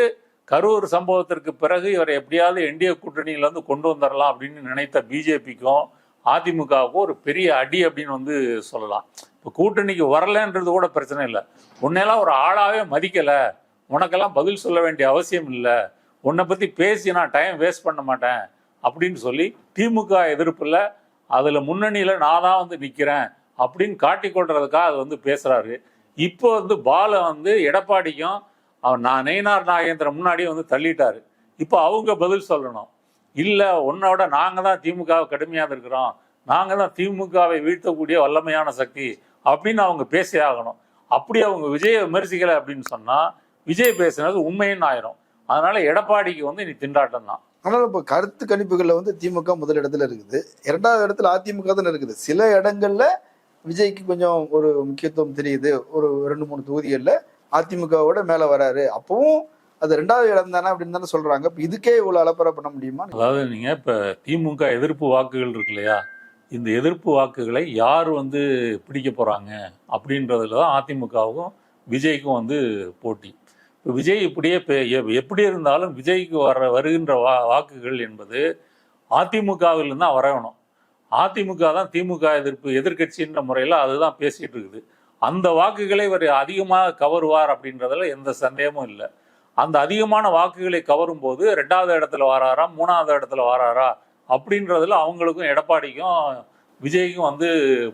கரூர் சம்பவத்திற்கு பிறகு இவரை எப்படியாவது என்டிஏ கூட்டணியில் வந்து கொண்டு வந்துடலாம் அப்படின்னு நினைத்த பிஜேபிக்கும் அதிமுகவுக்கும் ஒரு பெரிய அடி அப்படின்னு வந்து சொல்லலாம். இப்போ கூட்டணிக்கு வரலன்றது கூட பிரச்சனை இல்லை. உன்னையெல்லாம் ஒரு ஆளாகவே மதிக்கலை. உனக்கெல்லாம் பதில் சொல்ல வேண்டிய அவசியம் இல்லை. உன்னை பற்றி பேசி நான் டைம் வேஸ்ட் பண்ண மாட்டேன் அப்படின்னு சொல்லி திமுக எதிர்ப்பில் அதில் முன்னணியில் நான் தான் வந்து நிற்கிறேன் அப்படின்னு காட்டிக்கொள்றதுக்காக அது வந்து பேசுகிறாரு இப்போ வந்து பால வந்து எடப்பாடிக்கும் அவர் நான் நெய்னார் நாகேந்திரன் முன்னாடியே வந்து தள்ளிட்டாரு. இப்போ அவங்க பதில் சொல்லணும். இல்லை உன்னோட நாங்கள் தான் திமுகவை கடுமையாக இருக்கிறோம். நாங்கள் தான் திமுகவை வீழ்த்தக்கூடிய வல்லமையான சக்தி அப்படின்னு அவங்க பேசி ஆகணும். அப்படி அவங்க விஜயை விமர்சிக்கலை அப்படின்னு சொன்னால் விஜய் பேசுனது உண்மைன்னு ஆயிரும். அதனால எடப்பாடிக்கு வந்து இனி திண்டாட்டம் தான். ஆனால் இப்போ கருத்து கணிப்புகளில் வந்து திமுக முதல் இடத்துல இருக்குது. இரண்டாவது இடத்துல அதிமுக தான் இருக்குது. சில இடங்கள்ல விஜய்க்கு கொஞ்சம் ஒரு முக்கியத்துவம் தெரியுது. ஒரு ரெண்டு மூணு தொகுதிகளில் அதிமுகவோட மேல வராரு. அப்பவும் அது ரெண்டாவது இடம் தானே அப்படின்னு தானே சொல்றாங்க. இப்ப இதுக்கே இவ்வளவு அலப்பறை பண்ண முடியுமா? அதாவது நீங்கள் இப்போ திமுக எதிர்ப்பு வாக்குகள் இருக்கு இல்லையா? இந்த எதிர்ப்பு வாக்குகளை யார் வந்து பிடிக்க போகிறாங்க அப்படின்றதுல தான் அதிமுகவுக்கும் விஜய்க்கும் வந்து போட்டி. இப்போ விஜய் இப்படியே எ- எப்படி இருந்தாலும் விஜய்க்கு வர வருகின்ற வா வாக்குகள் என்பது அதிமுகவிலிருந்து தான் வரணும். அதிமுக தான் திமுக எதிர்ப்பு எதிர்கட்சின்ற முறையில் அதுதான் பேசிகிட்டு இருக்குது. அந்த வாக்குகளை இவர் அதிகமாக கவருவார் அப்படின்றதுல எந்த சந்தேகமும் இல்லை. அந்த அதிகமான வாக்குகளை கவரும் போது ரெண்டாவது இடத்துல வராரா மூணாவது இடத்துல வராரா அப்படின்றதுல அவங்களுக்கும் எடப்பாடிக்கும் விஜய்க்கும் வந்து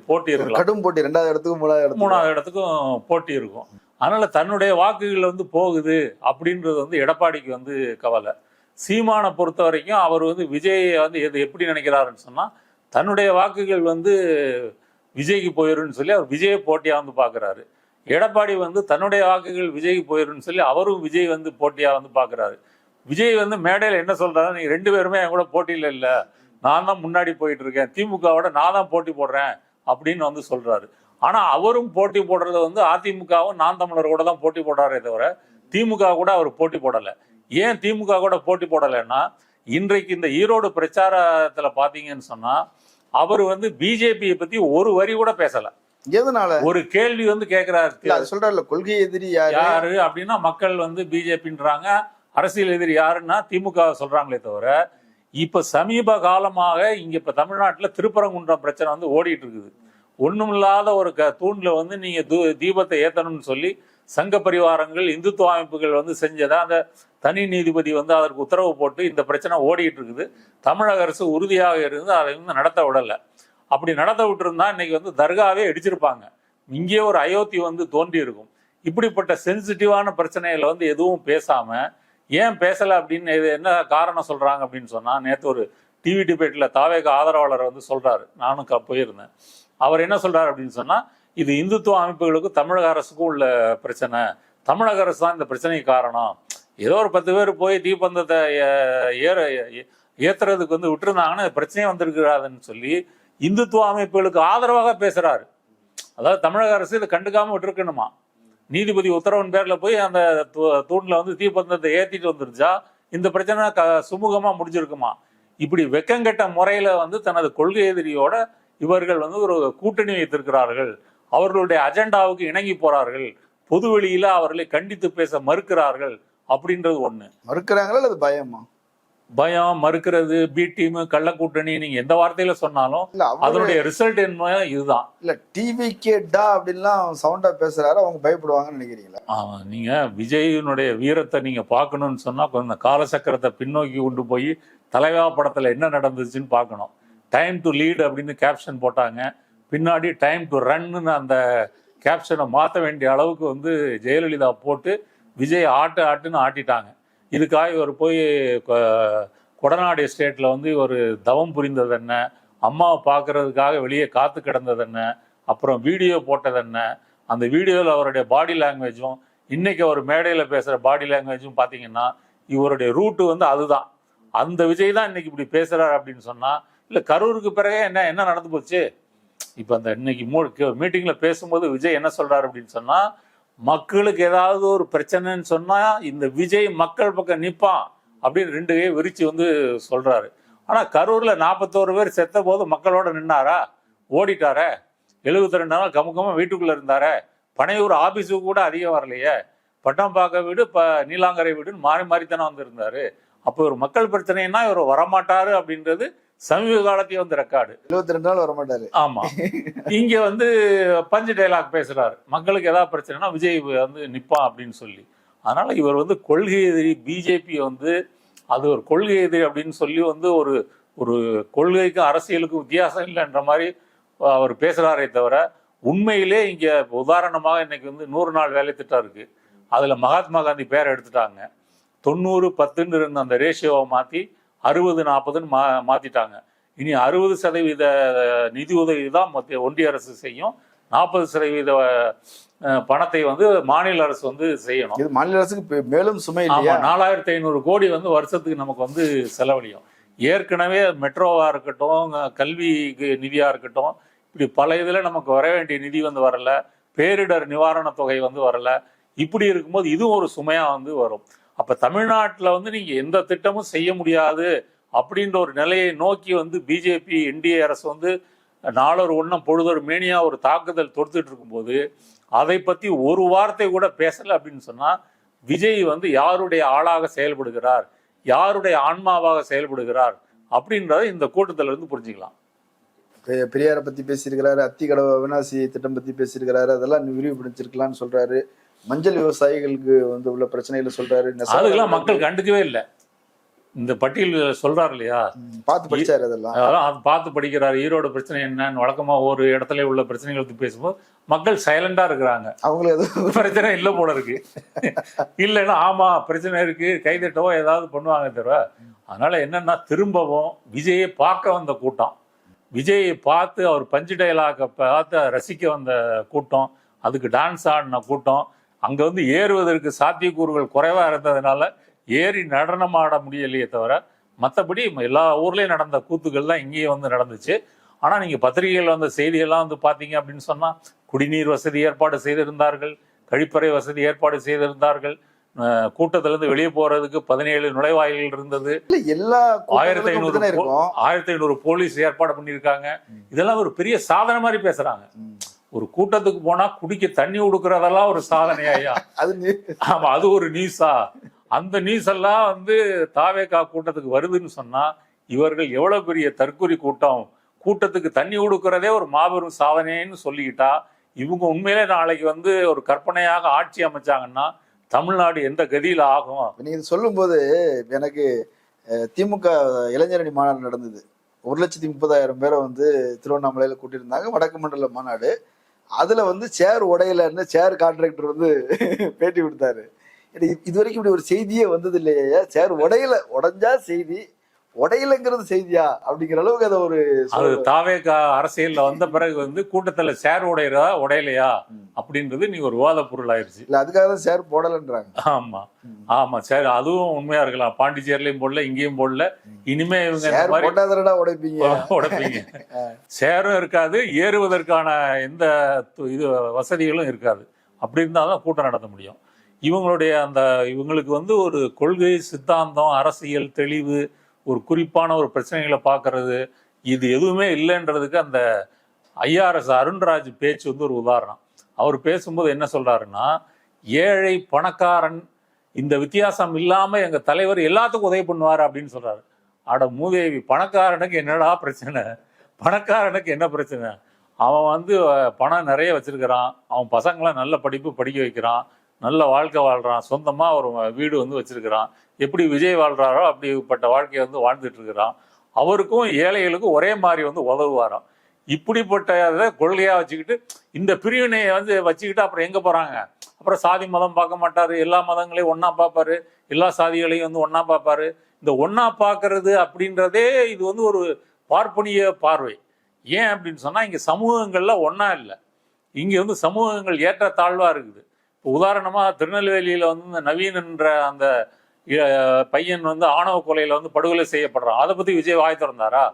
போட்டி இருக்கலாம். கடும் போட்டி ரெண்டாவது இடத்துக்கு மூணாவது இடத்துக்கு மூணாவது இடத்துக்கும் போட்டி இருக்கும். அதனால தன்னுடைய வாக்குகள் வந்து போகுது அப்படின்றது வந்து எடப்பாடிக்கு வந்து கவலை. சீமானை பொறுத்த வரைக்கும் அவர் வந்து விஜயை வந்து எது எப்படி நினைக்கிறாருன்னு சொன்னா தன்னுடைய வாக்குகள் வந்து விஜய்க்கு போயிருன்னு சொல்லி அவர் விஜயை போட்டியாக வந்து பார்க்குறாரு. எடப்பாடி வந்து தன்னுடைய வாக்குகள் விஜய்க்கு போயிருன்னு சொல்லி அவரும் விஜய் வந்து போட்டியாக வந்து பார்க்குறாரு. விஜய் வந்து மேடையில் என்ன சொல்கிறாரு நீங்கள் ரெண்டு பேருமே என் கூட போட்டியில் இல்லை. நான் தான் முன்னாடி போயிட்டு இருக்கேன் திமுகவோட நான் தான் போட்டி போடுறேன். அப்படின்னு வந்து சொல்கிறாரு ஆனால் அவரும் போட்டி போடுறது வந்து அதிமுகவும் நான் தமிழர் கூட தான் போட்டி போடுறாரே தவிர திமுக கூட அவர் போட்டி போடலை. ஏன் திமுக கூட போட்டி போடலைன்னா இன்றைக்கு இந்த ஈரோடு பிரச்சாரத்தில் பார்த்தீங்கன்னு சொன்னால் அவர் வந்து பிஜேபியை பத்தி ஒரு வரி கூட பேசல. எதனால? ஒரு கேள்வி வந்து கேக்குறாரு. இல்ல அது சொல்றாருல கொள்கை எதிரி யாரு? அப்படின்னா மக்கள் வந்து பிஜேபின்றாங்க. அரசியல் எதிரி யாருன்னா திமுக சொல்றாங்களே தவிர இப்ப சமீப காலமாக இங்க இப்ப தமிழ்நாட்டுல திருப்பரங்குன்றம் பிரச்சனை வந்து ஓடிட்டு இருக்குது. ஒண்ணுமில்லாத ஒரு க தூண்ல வந்து நீங்க தூ தீபத்தை ஏத்தணும்னு சொல்லி சங்க பரிவாரங்கள் இந்துத்துவ அமைப்புகள் வந்து செஞ்சதை அந்த தனி நீதிபதி வந்து அதற்கு உத்தரவு போட்டு இந்த பிரச்சனை ஓடிட்டு இருக்குது. தமிழக அரசு உறுதியாக இருந்து அதை வந்து நடத்த விடலை. அப்படி நடத்த விட்டுருந்தா இன்னைக்கு வந்து தர்காவே இடிச்சிருப்பாங்க. இங்கே ஒரு அயோத்தி வந்து தோன்றி இருக்கும். இப்படிப்பட்ட சென்சிட்டிவான பிரச்சனைகளை வந்து எதுவும் பேசாம ஏன் பேசலை அப்படின்னு இது என்ன காரணம் சொல்றாங்க அப்படின்னு சொன்னால் நேற்று ஒரு டிவி டிபேட்டில் தாவேக ஆதரவாளர் வந்து சொல்றாரு. நானும் க- போயிருந்தேன். அவர் என்ன சொல்றாரு அப்படின்னு சொன்னால் இது இந்துத்துவ அமைப்புகளுக்கும் தமிழக அரசுக்கும் உள்ள பிரச்சனை. தமிழக அரசு தான் இந்த பிரச்சனைக்கு காரணம். ஏதோ ஒரு பத்து பேர் போய் தீப்பந்தத்தை ஏற ஏ- ஏத்துறதுக்கு வந்து விட்டுருந்தாங்கன்னா பிரச்சனையே வந்திருக்கிறாதுன்னு சொல்லி இந்துத்துவ அமைப்புகளுக்கு ஆதரவாக பேசுறாரு. அதாவது தமிழக அரசு இதை கண்டுக்காம விட்டுருக்கணுமா? நீதிபதி உத்தரவின் பேர்ல போய் அந்த தூ- தூண்ல வந்து தீப்பந்தத்தை ஏத்திட்டு வந்துருச்சா? இந்த பிரச்சனை க சுமூகமா முடிஞ்சிருக்குமா? இப்படி வெக்கங்கெட்ட முறையில வந்து தனது கொள்கை எதிரியோட இவர்கள் வந்து ஒரு கூட்டணி வைத்திருக்கிறார்கள். அவர்களுடைய அஜெண்டாவுக்கு இணங்கி போறார்கள். பொது வெளியில அவர்களை கண்டித்து பேச மறுக்கிறார்கள் அப்படின்றது ஒண்ணு. மறுக்கிறாங்களா அல்லது பயமா? பயம் மறுக்கிறது பி டீம் கள்ள கூட்டணி நீங்க எந்த வார்த்தையில சொன்னாலும் அதனுடைய ரிசல்ட் என்ன இதுதான். இல்ல டிவி கேட்டா அப்படின்லாம் சவுண்டா பேசுறாரு அவங்க பயப்படுவாங்கன்னு நினைக்கிறீங்களா? ஆமா, நீங்க விஜயினுடைய வீரத்தை நீங்க பார்க்கணும்னு சொன்னா கொஞ்சம் காலசக்கரத்தை பின்னோக்கி கொண்டு போய் தலைவா படத்துல என்ன நடந்துச்சுன்னு பார்க்கணும். டைம் டு லீட் அப்படின்னு கேப்ஷன் போட்டாங்க. பின்னாடி டைம் டு ரன்னு அந்த கேப்ஷனை மாற்ற வேண்டிய அளவுக்கு வந்து ஜெயலலிதா போட்டு விஜய் ஆட்டு ஆட்டுன்னு ஆட்டிட்டாங்க. இதுக்காக இவர் போய் கொடநாடு எஸ்டேட்டில் வந்து இவர் தவம் புரிந்தது என்ன? அம்மாவை பார்க்கறதுக்காக வெளியே காத்து கிடந்தது என்ன? அப்புறம் வீடியோ போட்டது என்ன? அந்த வீடியோவில் அவருடைய பாடி லாங்குவேஜும் இன்றைக்கி அவர் மேடையில் பேசுகிற பாடி லாங்குவேஜும் பார்த்தீங்கன்னா இவருடைய ரூட்டு வந்து அதுதான். அந்த விஜய் தான் இன்றைக்கி இப்படி பேசுகிறார் அப்படின்னு சொன்னால் இல்லை கரூருக்கு பிறகே என்ன என்ன நடந்து போச்சு? இப்போ அந்த இன்னைக்கு மூ மீட்டிங்கில் பேசும்போது விஜய் என்ன சொல்கிறார் அப்படின்னு சொன்னால் மக்களுக்கு ஏதாவது ஒரு பிரச்சனைன்னு சொன்னால் இந்த விஜய் மக்கள் பக்கம் நிற்பான் அப்படின்னு ரெண்டு கை விரிச்சு வந்து சொல்கிறாரு ஆனால் கரூரில் நாற்பத்தோரு பேர் செத்த போது மக்களோட நின்னாரா? ஓடிட்டாரே? எழுபத்தி ரெண்டு நாள் கமுக்கமாக வீட்டுக்குள்ளே இருந்தாரே? பனையூர் ஆபீஸுக்கு கூட அதிகம் வரலையே? பட்டம்பாக்க வீடு இப்போ நீலாங்கரை வீடுன்னு மாறி மாறித்தானே வந்திருந்தாரு? அப்போ ஒரு மக்கள் பிரச்சனைன்னா இவர் வரமாட்டார் அப்படின்றது சமீப காலத்தையும் வந்து ரெக்கார்டு எழுபத்தி ரெண்டு நாள் வர மாட்டாரு. ஆமா. இங்க வந்து பஞ்சு டைலாக் பேசுறாரு. மக்களுக்கு ஏதாவது பிரச்சனைனா விஜய் வந்து நிப்பான் அப்படின்னு சொல்லி. அதனால இவர் வந்து கொள்கை எதிரி பிஜேபி வந்து அது ஒரு கொள்கை எதிரி அப்படின்னு சொல்லி வந்து ஒரு ஒரு கொள்கைக்கும் அரசியலுக்கும் வித்தியாசம் இல்லைன்ற மாதிரி அவர் பேசுறாரே தவிர உண்மையிலே இங்க உதாரணமாக இன்னைக்கு வந்து நூறு நாள் வேலை திட்டம் இருக்கு. அதுல மகாத்மா காந்தி பேரை எடுத்துட்டாங்க. தொண்ணூறு பத்துன்னு இருந்த அந்த ரேஷியோவை மாத்தி அறுபது நாற்பதுன்னு மா மாத்திட்டாங்க. இனி அறுபது சதவீத நிதி உதவி தான் மத்திய ஒன்றிய அரசு செய்யும். நாற்பது சதவீத பணத்தை வந்து மாநில அரசு வந்து செய்யணும். இது மாநில அரசுக்கு மேலும் சுமை இல்லையா? நாலாயிரத்தி ஐநூறு கோடி வந்து வருஷத்துக்கு நமக்கு வந்து செலவழியும். ஏற்கனவே மெட்ரோவா இருக்கட்டும் கல்விக்கு நிதியா இருக்கட்டும் இப்படி பல இதுல நமக்கு வர வேண்டிய நிதி வந்து வரல. பேரிடர் நிவாரணத் தொகை வந்து வரல. இப்படி இருக்கும்போது இதுவும் ஒரு சுமையா வந்து வரும். அப்ப தமிழ்நாட்டில் வந்து நீங்க எந்த திட்டமும் செய்ய முடியாது அப்படின்ற ஒரு நிலையை நோக்கி வந்து பிஜேபி என்டிஏ அரசு வந்து நாளொரு ஒன்றும் பொழுதொரு மேனியா ஒரு தாக்குதல் தொடுத்துட்டு இருக்கும்போது அதை பத்தி ஒரு வார்த்தை கூட பேசலை அப்படின்னு சொன்னா விஜய் வந்து யாருடைய ஆளாக செயல்படுகிறார்? யாருடைய ஆன்மாவாக செயல்படுகிறார்? அப்படின்றத இந்த கூட்டத்தில் இருந்து புரிஞ்சுக்கலாம். பெரியாரை பத்தி பேசியிருக்கிறாரு அத்திக்கடவு அவினாசி திட்டம் பத்தி பேசியிருக்கிறாரு அதெல்லாம் விரிவுபடுத்திருக்கலாம்னு சொல்றாரு. மஞ்சள் விவசாயிகளுக்கு வந்து உள்ள பிரச்சனைகளை சொல்றாரு அதுக்கெல்லாம் மக்கள் கண்டுக்கவே இல்லை. இந்த பட்டியல் சொல்றாரு இல்லையா? பார்த்து படிச்சாரு அதெல்லாம். அதெல்லாம் அது பார்த்து படிக்கிறாரு. ஈரோடு பிரச்சனை என்னன்னு வழக்கமா ஒரு இடத்துல உள்ள பிரச்சனைகள் பத்தி பேசும்போது மக்கள் சைலண்டா இருக்கிறாங்க. அவங்களும் எதுவும் பிரச்சனை இல்லை போல இருக்கு. இல்லைன்னா ஆமா பிரச்சனை இருக்கு கைதட்டவோ ஏதாவது பண்ணுவாங்க தவிர அதனால என்னன்னா திரும்பவும் விஜயை பார்க்க வந்த கூட்டம். விஜயை பார்த்து அவர் பஞ்சு டைலாக பார்த்து ரசிக்க வந்த கூட்டம். அதுக்கு டான்ஸ் ஆடின கூட்டம். அங்க வந்து ஏறுவதற்கு சாத்தியக்கூறுகள் குறைவா இருந்ததுனால ஏறி நடனம் ஆட முடியலையே தவிர மற்றபடி எல்லா ஊர்லயும் நடந்த கூத்துக்கள் தான் இங்கேயும் வந்து நடந்துச்சு. ஆனா நீங்க பத்திரிகைகள் வந்த செய்தியெல்லாம் வந்து பாத்தீங்க அப்படின்னு சொன்னா குடிநீர் வசதி ஏற்பாடு செய்திருந்தார்கள் கழிப்பறை வசதி ஏற்பாடு செய்திருந்தார்கள் அஹ் கூட்டத்திலிருந்து வெளியே போறதுக்கு பதினேழு நுழைவாயில்கள் இருந்தது. எல்லா ஆயிரத்தி ஐநூறு ஆயிரத்தி ஐநூறு போலீஸ் ஏற்பாடு பண்ணியிருக்காங்க. இதெல்லாம் ஒரு பெரிய சாதனை மாதிரி பேசுறாங்க. ஒரு கூட்டத்துக்கு போனா குடிக்க தண்ணி கொடுக்கறதெல்லாம் ஒரு சாதனையா அது ஆமா அது ஒரு நியூஸா அந்த நியூஸ் எல்லாம் வந்து தாவேகா கூட்டத்துக்கு வருதுன்னு சொன்னா இவர்கள் எவ்வளவு பெரிய தற்கொலை கூட்டம் கூட்டத்துக்கு தண்ணி கொடுக்கறதே ஒரு மாபெரும் சாதனைன்னு சொல்லிக்கிட்டா இவங்க உண்மையிலே நாளைக்கு வந்து ஒரு கற்பனையாக ஆட்சி அமைச்சாங்கன்னா தமிழ்நாடு எந்த கதியில ஆகும்? நீங்க சொல்லும்போது எனக்கு திமுக இளைஞரணி மாநாடு நடந்தது. ஒரு லட்சத்தி முப்பதாயிரம் பேரை வந்து திருவண்ணாமலையில கூட்டியிருந்தாங்க வடக்கு மண்டல மாநாடு. அதுல வந்து சேர் உடையலன்னு சேர் கான்ட்ராக்டர் வந்து பேட்டி கொடுத்தாரு. இது இது வரைக்கும் இப்படி ஒரு செய்தியே வந்தது இல்லையா சேர் உடையல உடஞ்சா செய்தி உடையலங்கிறது செய்தியா? அப்படிங்கிற அளவுக்கு அதை ஒரு அது தாவே அரசியல்ல வந்த பிறகு வந்து கூட்டத்துல சேர் உடையறா உடையலையா. அப்படின்றது நீ ஒரு விவாத பொருள் ஆயிருச்சு இல்ல அதுக்காக தான் சேர் போடலன்றாங்க. ஆமா. ஆமா சரி அதுவும் உண்மையா இருக்கலாம். பாண்டிச்சேரிலையும் போடல இங்கேயும் போடல. இனிமே இவங்க போட்டாதரடா உடைப்பீங்க? உடைப்பீங்க. சேரும் இருக்காது ஏறுவதற்கான எந்த இது வசதிகளும் இருக்காது. அப்படி இருந்தால் தான் கூட்டம் நடத்த முடியும். இவங்களுடைய அந்த இவங்களுக்கு வந்து ஒரு கொள்கை சித்தாந்தம் அரசியல் தெளிவு ஒரு குறிப்பான ஒரு பிரச்சனைகளை பார்க்கறது இது எதுவுமே இல்லைன்றதுக்கு அந்த ஐஆர்எஸ் அருண்ராஜ் பேச்சு வந்து ஒரு உதாரணம். அவர் பேசும்போது என்ன சொல்கிறாருன்னா ஏழை பணக்காரன் இந்த வித்தியாசம் இல்லாமல் எங்கள் தலைவர் எல்லாத்துக்கும் உதவி பண்ணுவார் அப்படின்னு சொல்கிறாரு அட மூதேவி பணக்காரனுக்கு என்னடா பிரச்சனை? பணக்காரனுக்கு என்ன பிரச்சனை? அவன் வந்து பணம் நிறைய வச்சிருக்கிறான். அவன் பசங்களை நல்ல படிப்பு படிக்க வைக்கிறான். நல்ல வாழ்க்கை வாழ்கிறான் சொந்தமாக ஒரு வீடு வந்து வச்சிருக்கிறான். எப்படி விஜய் வாழ்றாரோ அப்படிப்பட்ட வாழ்க்கையை வந்து வாழ்ந்துட்டு இருக்கிறான். அவருக்கும் ஏழைகளுக்கும் ஒரே மாதிரி வந்து உதவுவாராம். இப்படிப்பட்ட இதை கொள்கையா வச்சுக்கிட்டு இந்த பிரிவினையை வந்து வச்சுக்கிட்டு அப்புறம் எங்க போறாங்க? அப்புறம் சாதி மதம் பார்க்க மாட்டாரு எல்லா மதங்களையும் ஒன்றா பார்ப்பாரு எல்லா சாதிகளையும் வந்து ஒன்றா பார்ப்பாரு. இந்த ஒன்றா பார்க்கறது அப்படின்றதே இது வந்து ஒரு பார்ப்பனிய பார்வை. ஏன் அப்படின்னு சொன்னா இங்க சமூகங்கள்ல ஒன்றா இல்லை. இங்க வந்து சமூகங்கள் ஏற்ற தாழ்வா இருக்குது. இப்போ உதாரணமா திருநெல்வேலியில வந்து இந்த நவீன்ன்ற அந்த பையன் வந்து ஆணவ கொலையில வந்து படுகொலை செய்யப்படுறான். அதை பத்தி விஜய் வாய் திறந்தாரா?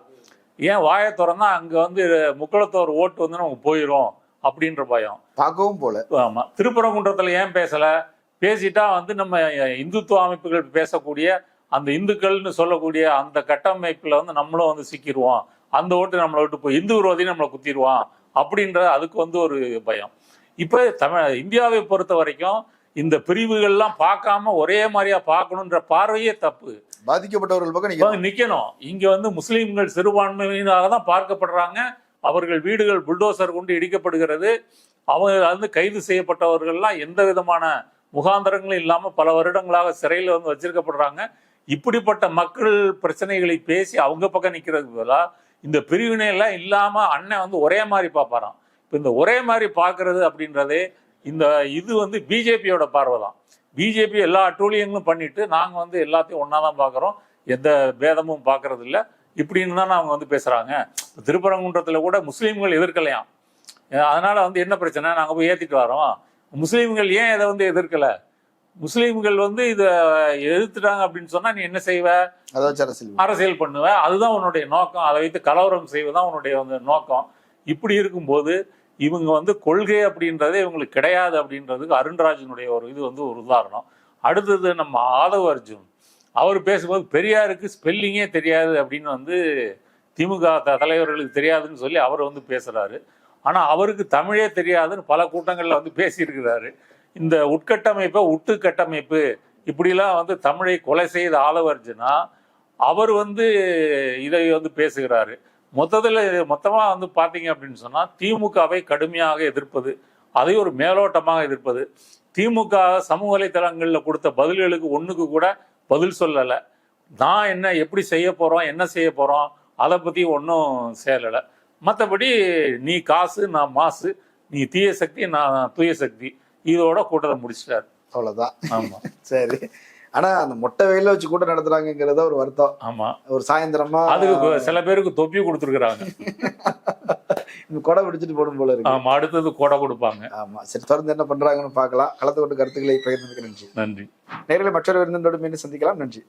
ஏன் வாயை திறந்தா அங்க வந்து முக்குளத்தோர் ஓட்டு வந்து நமக்கு போயிடும் அப்படின்ற பயம். பார்க்கவும் போல. ஆமா. திருப்பரங்குன்றத்துல ஏன் பேசல? பேசிட்டா வந்து நம்ம இந்துத்துவ அமைப்புகள் பேசக்கூடிய அந்த இந்துக்கள்னு சொல்லக்கூடிய அந்த கட்டமைப்புல வந்து நம்மளும் வந்து சிக்கிடுவோம் அந்த ஓட்டு நம்மளை விட்டு போய் இந்து விரோதி நம்மளை குத்திடுவான் அப்படின்ற அதுக்கு வந்து ஒரு பயம். இப்ப தமிழ் இந்தியாவை பொறுத்த வரைக்கும் இந்த பிரிவுகள்லாம் பார்க்காம ஒரே மாதிரியா பார்க்கணுன்ற பார்வையே தப்பு. பாதிக்கப்பட்டவர்கள் பக்கம் நிக்கணும். இங்க வந்து முஸ்லிம்கள் சிறுபான்மையினராக தான் பார்க்கப்படுறாங்க அவர்கள் வீடுகள் புல்டோசர் கொண்டு இடிக்கப்படுகிறது. அவங்க வந்து கைது செய்யப்பட்டவர்கள்லாம் எந்த விதமான முகாந்தரங்களும் இல்லாம பல வருடங்களாக சிறையில் வந்து வச்சிருக்கப்படுறாங்க. இப்படிப்பட்ட மக்கள் பிரச்சனைகளை பேசி அவங்க பக்கம் நிக்கிறதுக்கு பதிலா இந்த பிரிவினை எல்லாம் இல்லாம அண்ணன் வந்து ஒரே மாதிரி பார்ப்பாராம். இப்ப இந்த ஒரே மாதிரி பார்க்கிறது அப்படின்றதே இந்த இது வந்து பிஜேபியோட பார்வை தான் பிஜேபி எல்லா அட்டூழியங்களும் பண்ணிட்டு நாங்க வந்து எல்லாத்தையும் ஒண்ணா தான் பார்க்குறோம் எந்த பேதமும் பார்க்கறது இல்ல இப்படின்னு தானே அவங்க வந்து பேசுறாங்க. இப்ப திருப்பரங்குன்றத்துல கூட முஸ்லீம்கள் எதிர்க்கலையாம் அதனால வந்து என்ன பிரச்சனை? நாங்க போய் ஏத்திட்டு வரோம். முஸ்லீம்கள் ஏன் இதை வந்து எதிர்க்கல? முஸ்லீம்கள் வந்து இதை எதிர்த்துட்டாங்க அப்படின்னு சொன்னா நீ என்ன செய்வ? அரசியல் அரசியல் பண்ணுவ. அதுதான் உன்னுடைய நோக்கம். அதை வைத்து கலவரம் செய்வதுதான் உன்னுடைய வந்து நோக்கம். இப்படி இருக்கும்போது இவங்க வந்து கொள்கை அப்படின்றதே இவங்களுக்கு கிடையாது அப்படின்றதுக்கு அருண்ராஜனுடைய ஒரு இது வந்து ஒரு உதாரணம். அடுத்தது நம்ம ஆதவ அர்ஜுன். அவர் பேசும்போது பெரியாருக்கு ஸ்பெல்லிங்கே தெரியாது அப்படின்னு வந்து திமுக த- தலைவர்களுக்கு தெரியாதுன்னு சொல்லி அவர் வந்து பேசுகிறாரு ஆனால் அவருக்கு தமிழே தெரியாதுன்னு பல கூட்டங்களில் வந்து பேசியிருக்கிறாரு. இந்த உட்கட்டமைப்பை உட்டு கட்டமைப்பு இப்படிலாம் வந்து தமிழை கொலை செய்த ஆளவர்ஜுனா அவர் வந்து இதை வந்து பேசுகிறாரு. மொத்தத்தில் மொத்தமாக வந்து பார்த்தீங்க அப்படின்னு சொன்னால் திமுகவை கடுமையாக எதிர்ப்பது அதை ஒரு மேலோட்டமாக எதிர்ப்பது. திமுக சமூக வலைத்தளங்களில் கொடுத்த பதில்களுக்கு ஒன்றுக்கு கூட பதில் சொல்லலை. நான் என்ன எப்படி செய்ய போகிறோம் என்ன செய்ய போகிறோம் அதை பற்றி ஒன்றும் செயலலை மற்றபடி நீ காசு நான் மாசு நீ தீய சக்தி நான் தூய சக்தி இதோட கூட்டத்தை முடிச்சிட்டாரு. அவ்வளவுதான். ஆமா. சரி. ஆனா அந்த மொட்டை வெயில வச்சு கூட்டம் நடத்துறாங்கிறத ஒரு வருத்தம். ஆமா. ஒரு சாயந்தரமா அதுக்கு சில பேருக்கு தொப்பி கொடுத்துருக்குறாங்க. இந்த கொடை பிடிச்சிட்டு போடும் போல இருக்கு. ஆமா அடுத்தது கொடை கொடுப்பாங்க. ஆமா. சரி தொடர்ந்து என்ன பண்றாங்கன்னு பார்க்கலாம். கலந்து கொண்டு கருத்துக்களை பகிர்ந்ததுக்கு நன்றி. நன்றி. நேரில் மற்றொரு விருந்தோடு மீண்டும் சந்திக்கலாம். நன்றி.